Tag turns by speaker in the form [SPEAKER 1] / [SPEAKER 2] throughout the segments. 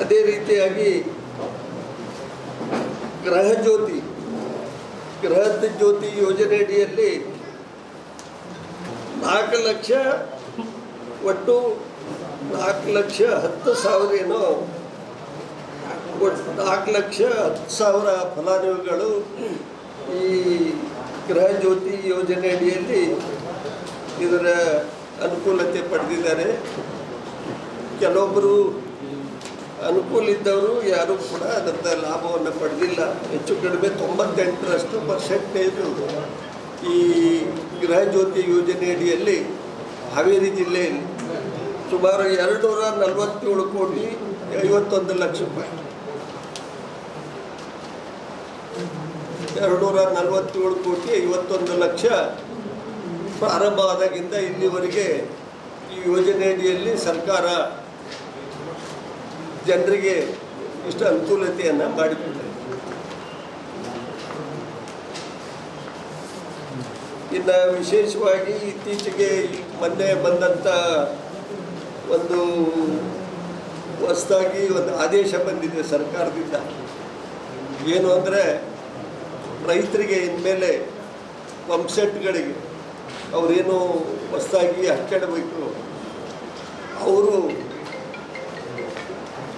[SPEAKER 1] ಅದೇ ರೀತಿಯಾಗಿ ಗೃಹ ಜ್ಯೋತಿ ಗೃಹದ ಜ್ಯೋತಿ ಯೋಜನೆ ಅಡಿಯಲ್ಲಿ ನಾಲ್ಕು ಲಕ್ಷ ಒಟ್ಟು ನಾಲ್ಕು ಲಕ್ಷ ಹತ್ತು ಸಾವಿರ ಏನೋ ಒಟ್ಟು ನಾಲ್ಕು ಲಕ್ಷ ಹತ್ತು ಸಾವಿರ ಫಲಾನುಭವಿಗಳು ಈ ಗೃಹ ಜ್ಯೋತಿ ಯೋಜನೆ ಅಡಿಯಲ್ಲಿ ಇದರ ಅನುಕೂಲತೆ ಪಡೆದಿದ್ದಾರೆ. ಕೆಲವೊಬ್ಬರು ಅನುಕೂಲ ಇದ್ದವರು ಯಾರೂ ಕೂಡ ಅದರ ಲಾಭವನ್ನು ಪಡೆದಿಲ್ಲ. ಹೆಚ್ಚು ಕಡಿಮೆ ತೊಂಬತ್ತೆಂಟರಷ್ಟು ಪರ್ಸೆಂಟೇಜು ಈ ಗೃಹಜ್ಯೋತಿ ಯೋಜನೆಯಡಿಯಲ್ಲಿ ಹಾವೇರಿ ಜಿಲ್ಲೆಯಲ್ಲಿ ಸುಮಾರು ಎರಡು ನೂರ ನಲವತ್ತೇಳು ಕೋಟಿ ಐವತ್ತೊಂದು ಲಕ್ಷ ರೂಪಾಯಿ. ಎರಡು ನೂರ ನಲವತ್ತೇಳು ಕೋಟಿ ಐವತ್ತೊಂದು ಲಕ್ಷ ಪ್ರಾರಂಭ ಆದಾಗಿಂದ ಇಲ್ಲಿವರೆಗೆ ಈ ಯೋಜನೆಯಡಿಯಲ್ಲಿ ಸರ್ಕಾರ ಜನರಿಗೆ ಇಷ್ಟು ಅನುಕೂಲತೆಯನ್ನು ಮಾಡಿಕೊಟ್ಟಿದೆ ಇನ್ನು ವಿಶೇಷವಾಗಿ ಇತ್ತೀಚೆಗೆ ಮೊನ್ನೆ ಬಂದಂಥ ಒಂದು ಹೊಸದಾಗಿ ಒಂದು ಆದೇಶ ಬಂದಿದೆ ಸರ್ಕಾರದಿಂದ. ಏನು ಅಂದರೆ ರೈತರಿಗೆ ಇನ್ಮೇಲೆ ಪಂಪ್ಸೆಟ್ಗಳಿಗೆ ಅವರೇನು ಹೊಸದಾಗಿ ಹಚ್ಚಿಡಬೇಕು ಅವರು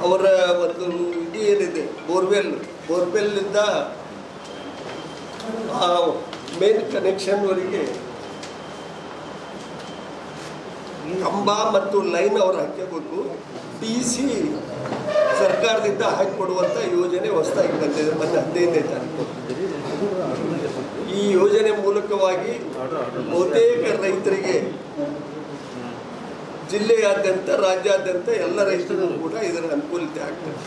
[SPEAKER 1] ಅವರ ಒಂದು ಇದು ಏನಿದೆ, ಬೋರ್ವೆಲ್, ಬೋರ್ವೆಲ್ನಿಂದ ಆ ಮೇನ್ ಕನೆಕ್ಷನ್ವರೆಗೆ ಕಂಬ ಮತ್ತು ಲೈನ್ ಅವರು ಹಾಕಬೇಕು ಟಿ ಸಿ ಸರ್ಕಾರದಿಂದ ಹಾಕಿಕೊಡುವಂಥ ಯೋಜನೆ ಹೊಸದಾಗಿ ಬಂದಿದೆ ಮತ್ತು ಹದಿನೈದನೇ ತಾರೀಕು. ಈ ಯೋಜನೆ ಮೂಲಕವಾಗಿ ಬಹುತೇಕ ರೈತರಿಗೆ ಜಿಲ್ಲೆಯಾದ್ಯಂತ, ರಾಜ್ಯಾದ್ಯಂತ ಎಲ್ಲ ರೈತರು ಕೂಡ ಇದರ ಅನುಕೂಲತೆ ಆಗ್ತದೆ.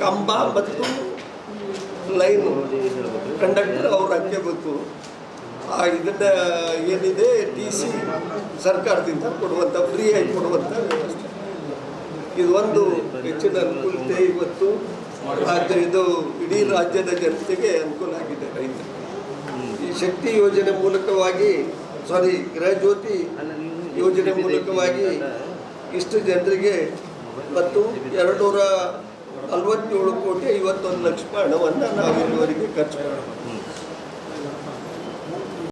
[SPEAKER 1] ಕಂಬ ಮತ್ತು ಲೈನು ಕಂಡಕ್ಟರ್ ಅವ್ರು ಹಾಕಬೇಕು ಆ ಇದನ್ನ ಏನಿದೆ ಟಿ ಸಿ ಸರ್ಕಾರದಿಂದ ಕೊಡುವಂಥ ಫ್ರೀ ಆಗಿ ಕೊಡುವಂಥ ವ್ಯವಸ್ಥೆ. ಇದು ಒಂದು ಹೆಚ್ಚಿನ ಅನುಕೂಲತೆ ಇವತ್ತು. ರಾಜ್ಯ ಇದು ಇಡೀ ರಾಜ್ಯದ ಜನತೆಗೆ ಅನುಕೂಲ ಆಗಿದೆ ರೈತರಿಗೆ. ಈ ಶಕ್ತಿ ಯೋಜನೆ ಮೂಲಕವಾಗಿ ಸಾರಿ ಗೃಹ ಜ್ಯೋತಿ ಯೋಜನೆ ಮೂಲಕವಾಗಿ ಇಷ್ಟು ಜನರಿಗೆ ಮತ್ತು ಎರಡು ನೂರ ನಲವತ್ತೇಳು ಕೋಟಿ ಐವತ್ತೊಂದು ಲಕ್ಷ ಹಣವನ್ನು ನಾವು ಇಲ್ಲಿವರೆಗೆ ಖರ್ಚು ಮಾಡಿದ್ದೀವಿ